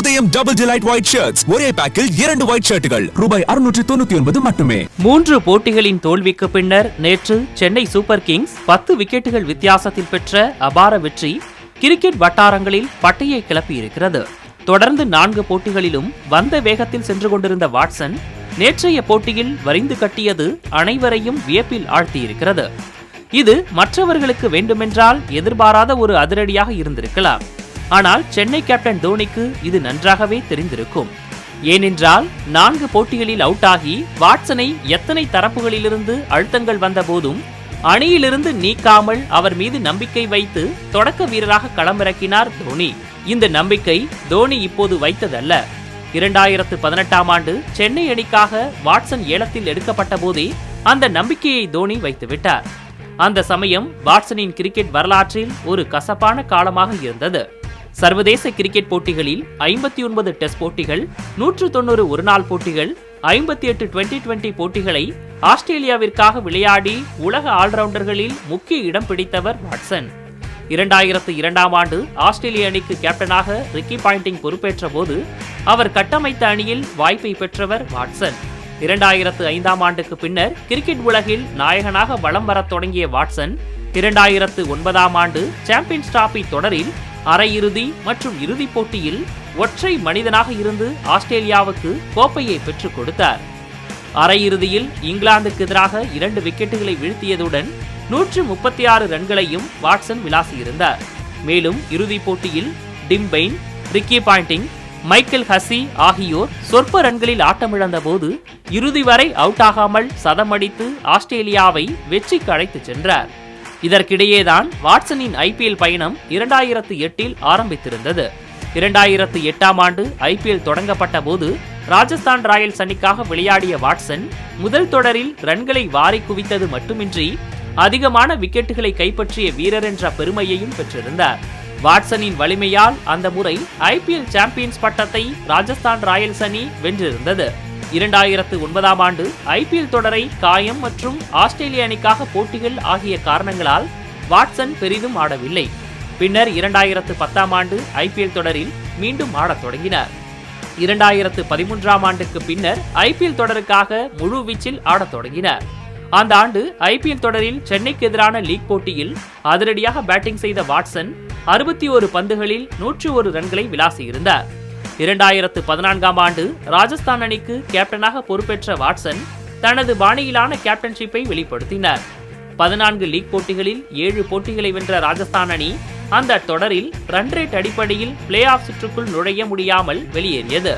உதயம் double delight white shirts ஒரே பேக்கில் இரண்டு ஒயிட் ஷர்ட்டுகள் ரூபாய் அறுநூற்று தொண்ணூத்தி ஒன்பது மட்டுமே. மூன்று போட்டிகளின் தோல்விக்கு பின்னர் நேற்று சென்னை சூப்பர் கிங்ஸ் பத்து விக்கெட்டுகள் வித்தியாசத்தில் பெற்ற அபார வெற்றி கிரிக்கெட் வட்டாரங்களில் பட்டையை கிளப்பியிருக்கிறது. தொடர்ந்து நான்கு போட்டிகளிலும் வந்த வேகத்தில் சென்று கொண்டிருந்த வாட்சன் நேற்றைய போட்டியில் வரிந்து கட்டியது அனைவரையும் வியப்பில் ஆழ்த்தியிருக்கிறது. இது மற்றவர்களுக்கு வேண்டுமென்றால் எதிர்பாராத ஒரு அதிரடியாக இருந்திருக்கலாம். ஆனால் சென்னை கேப்டன் தோனிக்கு இது நன்றாகவே தெரிந்திருக்கும். ஏனென்றால் நான்கு போட்டிகளில் அவுட் ஆகி வாட்சனை எத்தனை தரப்புகளிலிருந்து அழுத்தங்கள் வந்த போதும் அணியிலிருந்து நீக்காமல் அவர் மீது நம்பிக்கை வைத்து தொடக்க வீரராக களமிறக்கினார் தோனி. இந்த நம்பிக்கை தோனி இப்போது வைத்ததல்ல. இரண்டாயிரத்து பதினெட்டாம் ஆண்டு சென்னை அணிக்காக வாட்சன் ஏலத்தில் எடுக்கப்பட்ட போதே அந்த நம்பிக்கையை தோனி வைத்துவிட்டார். அந்த சமயம் வாட்சனின் கிரிக்கெட் வரலாற்றில் ஒரு கசப்பான காலமாக இருந்தது. சர்வதேச கிரிக்கெட் போட்டிகளில் ஐம்பத்தி ஒன்பது டெஸ்ட் போட்டிகள் நூற்று தொண்ணூறு ஒருநாள் போட்டிகள் ஐம்பத்தி எட்டு டுவெண்டி டுவெண்டி போட்டிகளை ஆஸ்திரேலியாவிற்காக விளையாடி உலக ஆல்ரவுண்டர்களில் முக்கிய இடம் பிடித்தவர் வாட்சன். இரண்டாயிரத்து இரண்டாம் ஆண்டு ஆஸ்திரேலிய அணிக்கு கேப்டனாக ரிக்கி பாயிண்டிங் பொறுப்பேற்ற போது அவர் கட்டமைத்த அணியில் வாய்ப்பை பெற்றவர் வாட்சன். இரண்டாயிரத்து ஐந்தாம் ஆண்டுக்கு பின்னர் கிரிக்கெட் உலகில் நாயகனாக வலம் வரத் தொடங்கிய வாட்சன் இரண்டாயிரத்து ஒன்பதாம் ஆண்டு சாம்பியன்ஸ் டிராபி தொடரில் அரையிறுதி மற்றும் இறுதிப் போட்டியில் ஒற்றை மனிதனாக இருந்து ஆஸ்திரேலியாவுக்கு கோப்பையை பெற்றுக் கொடுத்தார். அரையிறுதியில் இங்கிலாந்துக்கு எதிராக இரண்டு விக்கெட்டுகளை வீழ்த்தியதுடன் நூற்று முப்பத்தி ஆறு ரன்களையும் வாட்சன் விளாசியிருந்தார். மேலும் இறுதிப் போட்டியில் Tim Paine Ricky Ponting Michael Hussey ஆகியோர் சொற்ப ரன்களில் ஆட்டமிழந்த போது இறுதி வரை அவுட் ஆகாமல் சதமடித்து ஆஸ்திரேலியாவை வெற்றிக்கு அழைத்துச் சென்றார். இதற்கிடையேதான் வாட்சனின் ஐபிஎல் பயணம் இரண்டாயிரத்து எட்டில் ஆரம்பித்திருந்தது. இரண்டாயிரத்து எட்டாம் ஆண்டு ஐபிஎல் தொடங்கப்பட்ட போது ராஜஸ்தான் ராயல்ஸ் அணிக்காக விளையாடிய வாட்சன் முதல் தொடரில் ரன்களை வாரி குவித்தது மட்டுமின்றி அதிகமான விக்கெட்டுகளை கைப்பற்றிய வீரர் என்ற பெருமையையும் பெற்றிருந்தார். வாட்சனின் வலிமையால் அந்த முறை ஐபிஎல் சாம்பியன்ஸ் பட்டத்தை ராஜஸ்தான் ராயல்ஸ் அணி வென்றிருந்தது. இரண்டாயிரத்து ஒன்பதாம் ஆண்டு ஐபிஎல் தொடரை காயம் மற்றும் ஆஸ்திரேலிய அணிக்காக போட்டிகள் ஆகிய காரணங்களால் வாட்சன் பெரிதும் ஆடவில்லை. பின்னர் இரண்டாயிரத்து பத்தாம் ஆண்டு ஐபிஎல் தொடரில் மீண்டும் ஆடத் தொடங்கினார். இரண்டாயிரத்து பதிமூன்றாம் ஆண்டுக்கு பின்னர் ஐபிஎல் தொடருக்காக முழு வீச்சில் ஆடத் தொடங்கினார். அந்த ஆண்டு ஐபிஎல் தொடரில் சென்னைக்கு எதிரான லீக் போட்டியில் அதிரடியாக பேட்டிங் செய்த வாட்சன் அறுபத்தி ஒரு பந்துகளில் நூற்று ஒரு ரன்களை விளாசியிருந்தார். இரண்டாயிரத்து பதினான்காம் ஆண்டு ராஜஸ்தான் அணிக்கு கேப்டனாக பொறுப்பேற்ற வாட்சன் தனது பாணியிலான கேப்டன்ஷிப்பை வெளிப்படுத்தினார். பதினான்கு லீக் போட்டிகளில் ஏழு போட்டிகளை வென்ற ராஜஸ்தான் அணி அந்த தொடரில் ரன் ரேட் அடிப்படையில் பிளே ஆஃப் சுற்றுக்குள் நுழைய முடியாமல் வெளியேறியது.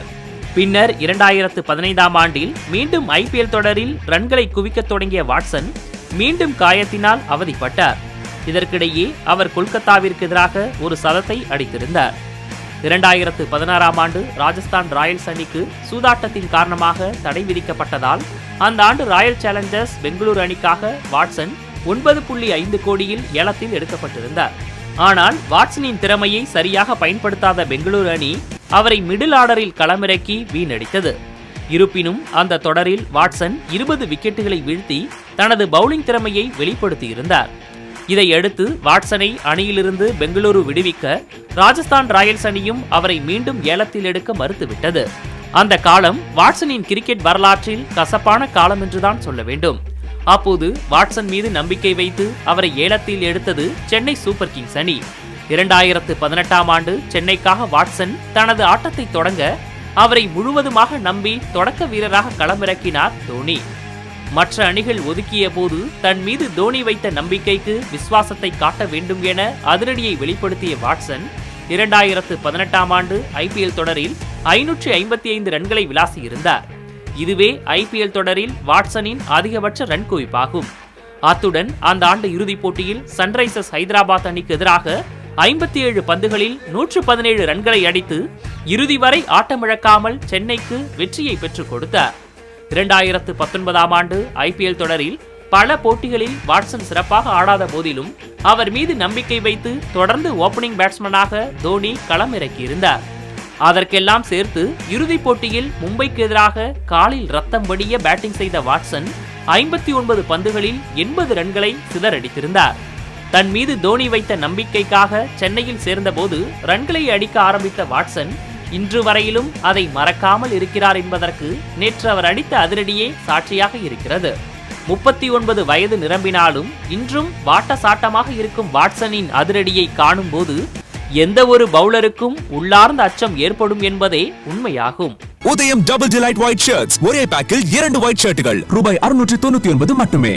பின்னர் இரண்டாயிரத்து பதினைந்தாம் ஆண்டில் மீண்டும் ஐபிஎல் தொடரில் ரன்களை குவிக்கத் தொடங்கிய வாட்சன் மீண்டும் காயத்தினால் அவதிப்பட்டார். இதற்கிடையே அவர் கொல்கத்தாவிற்கு எதிராக ஒரு சதத்தை அடித்திருந்தார். இரண்டாயிரத்து பதினாறாம் ஆண்டு ராஜஸ்தான் ராயல்ஸ் அணிக்கு சூதாட்டத்தின் காரணமாக தடை விதிக்கப்பட்டதால் அந்த ஆண்டு ராயல் சேலஞ்சர்ஸ் பெங்களூரு அணிக்காக வாட்சன் ஒன்பது புள்ளி ஐந்து கோடியில் ஏலத்தில் எடுக்கப்பட்டிருந்தார். ஆனால் வாட்சனின் திறமையை சரியாக பயன்படுத்தாத பெங்களூரு அணி அவரை மிடில் ஆர்டரில் களமிறக்கி வீணடித்தது. இருப்பினும் அந்த தொடரில் வாட்சன் இருபது விக்கெட்டுகளை வீழ்த்தி தனது பவுலிங் திறமையை வெளிப்படுத்தியிருந்தார். இதையடுத்து வாட்சனை அணியிலிருந்து பெங்களூரு விடுவிக்க ராஜஸ்தான் ராயல்ஸ் அணியும் அவரை மீண்டும் ஏலத்தில் எடுக்க மறுத்துவிட்டது. அந்த காலம் வாட்சனின் கிரிக்கெட் வரலாற்றில் கசப்பான காலம் என்றுதான் சொல்ல வேண்டும். அப்போது வாட்சன் மீது நம்பிக்கை வைத்து அவரை ஏலத்தில் எடுத்தது சென்னை சூப்பர் கிங்ஸ் அணி. இரண்டாயிரத்து பதினெட்டாம் ஆண்டு சென்னைக்காக வாட்சன் தனது ஆட்டத்தை தொடங்க அவரை முழுவதுமாக நம்பி தொடக்க வீரராக களமிறக்கினார் தோனி. மற்ற அணிகள் ஒதுக்கிய போது தன் மீது தோனி வைத்த நம்பிக்கைக்கு விசுவாசத்தை காட்ட வேண்டும் என அதிரடியை வெளிப்படுத்திய வாட்சன் இரண்டாயிரத்து பதினெட்டாம் ஆண்டு ஐபிஎல் தொடரில் ஐநூற்றி ஐம்பத்தி ஐந்து ரன்களை விளாசியிருந்தார். இதுவே ஐபிஎல் தொடரில் வாட்சனின் அதிகபட்ச ரன் குவிப்பாகும். அத்துடன் அந்த ஆண்டு இறுதிப் போட்டியில் சன்ரைசர்ஸ் ஹைதராபாத் அணிக்கு எதிராக ஐம்பத்தி ஏழு பந்துகளில் நூற்று பதினேழு ரன்களை அடித்து இறுதி வரை ஆட்டமிழக்காமல் சென்னைக்கு வெற்றியை பெற்றுக் கொடுத்தார். இரண்டாயிரத்து பத்தொன்பதாம் ஆண்டு ஐபிஎல் தொடரில் பல போட்டிகளில் வாட்சன் சிறப்பாக ஆடாத போதிலும் அவர் மீது நம்பிக்கை வைத்து தொடர்ந்து ஓபனிங் பேட்ஸ்மேனாக தோனி களம் இறக்கியிருந்தார் அதற்கெல்லாம் சேர்த்து இறுதிப் போட்டியில் மும்பைக்கு எதிராக காலில் ரத்தம் வடிய பேட்டிங் செய்த வாட்சன் ஐம்பத்தி ஒன்பது பந்துகளில் எண்பது ரன்களை சிதறடித்திருந்தார். தன் மீது தோனி வைத்த நம்பிக்கைக்காக சென்னையில் சேர்ந்தபோது ரன்களை அடிக்க ஆரம்பித்த வாட்சன் இன்று வரையிலும் அதை மறக்காமல் இருக்கிறார் என்பதற்கு நேற்று அவர் அடித்த அதிரடியே சாட்சியாக இருக்கிறது. முப்பத்தி ஒன்பது வயது நிரம்பினாலும் இன்றும் வாட்ட சாட்டமாக இருக்கும் வாட்சனின் அதிரடியை காணும்போது எந்த ஒரு பவுலருக்கும் உள்ளார்ந்த அச்சம் ஏற்படும் என்பதே உண்மையாகும். உதயம் டபுள் டிலைட் ஒயிட் ஷர்ட்ஸ் ஒரே பேக்கில் இரண்டு ஒயிட் ஷர்ட்டுகள் ரூபாய் அறுநூற்றி தொண்ணூத்தி ஒன்பது மட்டுமே.